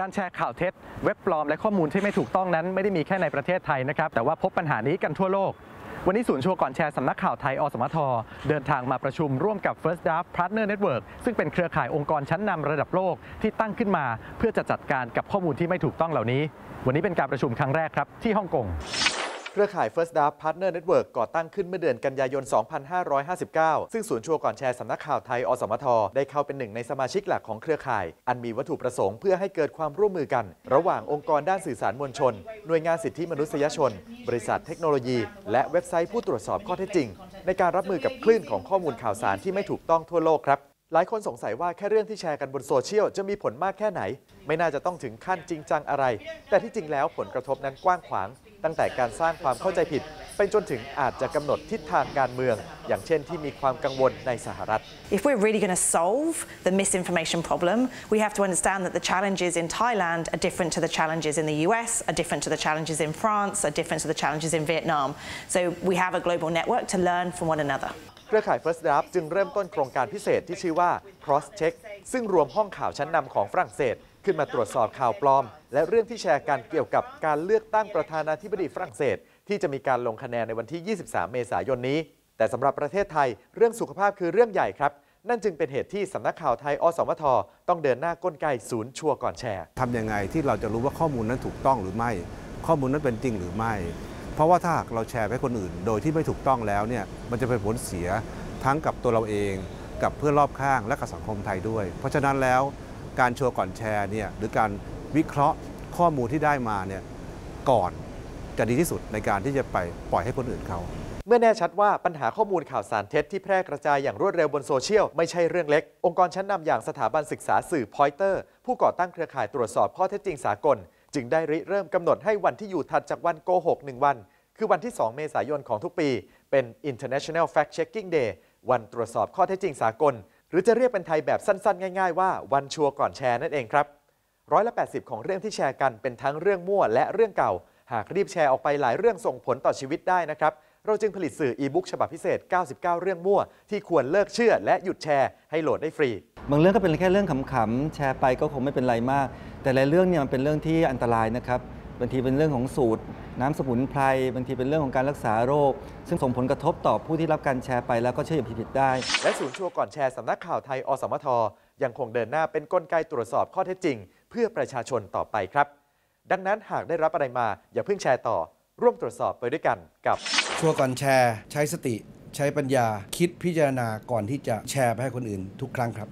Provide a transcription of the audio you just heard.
การแชร์ข่าวเท็จ เว็บปลอมและข้อมูลที่ไม่ถูกต้องนั้น ไม่ได้มีแค่ในประเทศไทยนะครับ แต่ว่าพบปัญหานี้กันทั่วโลก วันนี้ศูนย์ชัวก่อนแชร์สำนักข่าวไทย อสมท เดินทางมาประชุมร่วมกับ First Draft Partner Network ซึ่งเป็นเครือข่ายองค์กรชั้นนำระดับโลกที่ตั้งขึ้นมา เพื่อจะจัดการกับข้อมูลที่ไม่ถูกต้องเหล่านี้ วันนี้เป็นการประชุมครั้งแรกครับที่ฮ่องกง เครือข่าย First Draft Partner Network ก่อตั้งขึ้นเมื่อเดือนกันยายน 2559 ซึ่งศูนย์ชัวก่อนแชร์สำนักข่าวไทย อสมท ได้เข้าเป็นหนึ่งในสมาชิกหลักของเครือข่าย อันมีวัตถุประสงค์เพื่อให้เกิดความร่วมมือกัน ระหว่างองค์กรด้านสื่อสารมวลชน หน่วยงานสิทธิมนุษยชน บริษัทเทคโนโลยี และเว็บไซต์ผู้ตรวจสอบข้อเท็จจริง ในการรับมือกับคลื่นของข้อมูลข่าวสารที่ไม่ถูกต้องทั่วโลกครับ หลายคนสงสัยว่าแค่เรื่องที่แชร์กันบนโซเชียลจะมีผลมากแค่ไหน ไม่น่าจะต้องถึงขั้นจริงจังอะไร แต่ที่จริงแล้วผลกระทบนั้นกว้างขวาง ตั้งแต่การสร้างความเข้าใจผิดไปจนถึงอาจจะกำหนดทิศทางการเมือง อย่างเช่นที่มีความกังวลในสหรัฐ If we're really going to solve the misinformation problem, we have to understand that the challenges in Thailand are different to the challenges in the US, are different to the challenges in France, are different to the challenges in Vietnam. So we have a global network to learn from one another. เครือข่าย First Draft จึงเริ่มต้นโครงการพิเศษที่ชื่อว่า Cross Check ซึ่งรวมห้องข่าวชั้นนำของฝรั่งเศส ขึ้นมาตรวจสอบข่าวปลอม และเรื่องที่แชร์กันเกี่ยวกับการเลือกตั้งประธานาธิบดีฝรั่งเศส ที่จะมีการลงคะแนนในวันที่ 23 เมษายนนี้ แต่สำหรับประเทศไทย เรื่องสุขภาพคือเรื่องใหญ่ครับนั่นจึงเป็นเหตุที่สำนักข่าวไทย อสมท ต้องเดินหน้ากลไกศูนย์ชัวร์ก่อนแชร์ทำยังไงที่เราจะรู้ว่าข้อมูลนั้นถูกต้องหรือไม่ ข้อมูลนั้นเป็นจริงหรือไม่ เพราะว่าถ้าหากเราแชร์ไปให้คนอื่น โดยที่ไม่ถูกต้องแล้วเนี่ยมันจะเป็นผลเสียทั้งกับตัวเราเอง กับเพื่อนรอบข้างและกับสังคมไทยด้วย เพราะฉะนั้นแล้วการชัวร์ก่อนแชร์เนี่ยหรือการวิเคราะห์ข้อมูลที่ได้มาเนี่ยก่อนจะดีที่สุดในการที่จะไปปล่อยให้คนอื่นเขาเมื่อแน่ชัดว่าปัญหาข้อมูลข่าวสารเท็จที่แพร่กระจายอย่างรวดเร็วบนโซเชียลไม่ใช่เรื่องเล็ก องค์กรชั้นนำอย่างสถาบันศึกษาสื่อ Pointer ผู้ก่อตั้งเครือข่ายตรวจสอบข้อเท็จจริงสากล จึงได้ริเริ่มกำหนดให้วันที่อยู่ถัดจากวันโกหกหนึ่งวัน คือวันที่ 2 เมษายนของทุกปี เป็น International Fact Checking Day วันตรวจสอบข้อเท็จจริงสากล หรือจะเรียกเป็นไทยแบบสั้นๆ ง่ายๆ ว่าวันชัวร์ก่อนแชร์นั่นเองครับร้อยละ80 ของเรื่องที่แชร์กันเป็นทั้งเรื่องมั่วและเรื่องเก่า หากรีบแชร์ออกไปหลายเรื่องส่งผลต่อชีวิตได้นะครับ เราจึงผลิตสื่ออีบุ๊กฉบับพิเศษ 99 เรื่องมั่ว ที่ควรเลิกเชื่อและหยุดแชร์ให้โหลดได้ฟรี บางเรื่องก็เป็นแค่เรื่องขำๆ แชร์ไปก็คงไม่เป็นไรมาก แต่หลายเรื่องเนี่ยมันเป็นเรื่องที่อันตรายนะครับ บางทีเป็นเรื่องของสูตร น้ำสมุนไพร บางทีเป็นเรื่องของการรักษาโรค ซึ่งส่งผลกระทบต่อผู้ที่รับการแชร์ไปแล้วก็เชื่ออย่างผิดๆได้ และศูนย์ชัวร์ก่อนแชร์สำนักข่าวไทยอสมท ยังคงเดินหน้าเป็นกลไกตรวจสอบข้อเท็จจริง เพื่อประชาชนต่อไปครับ ดังนั้นหากได้รับอะไรมาอย่าเพิ่งแชร์ต่อ ร่วมตรวจสอบไปด้วยกันกับ ชัวร์ก่อนแชร์ ใช้สติ ใช้ปัญญา คิดพิจารณาก่อนที่จะแชร์ไปให้คนอื่นทุกครั้งครับ